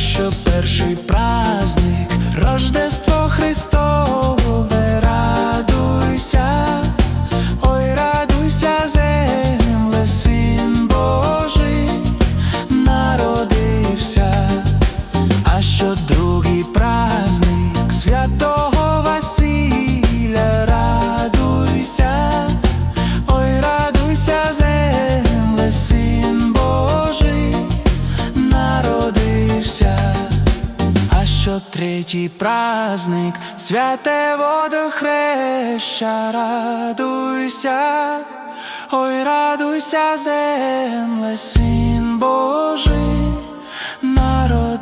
що перший праздник Рождество Христово Третій третий праздник Святе водохреща, радуйся, ой, радуйся, земле, Син Божий, народ.